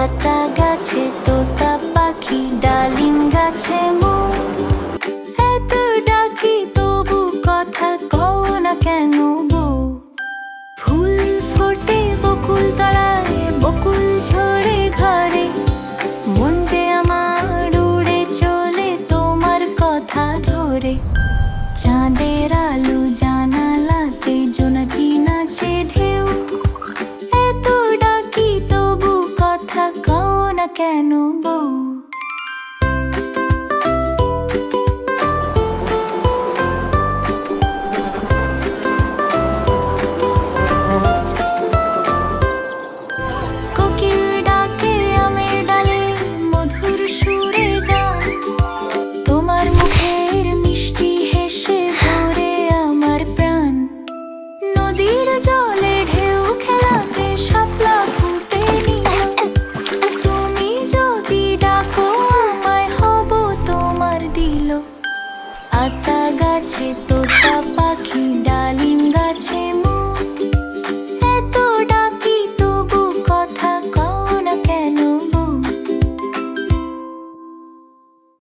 আতা গাছে তোতা পাখি, ডালিম গাছে মো এত ডাকি তবু কথা কও না কেন গো? ফুল ফোটে বকুল তলায়, বকুল ঝরে ঘরে। মন যে আমার উড়ে চলে তোমার কথা ধরে। চাঁদের আলো জানালাতে জোনাকি নাচে ঢেউ। এত ডাকি তবু কথা কও না কেন বউ? আতা গাছে তোতা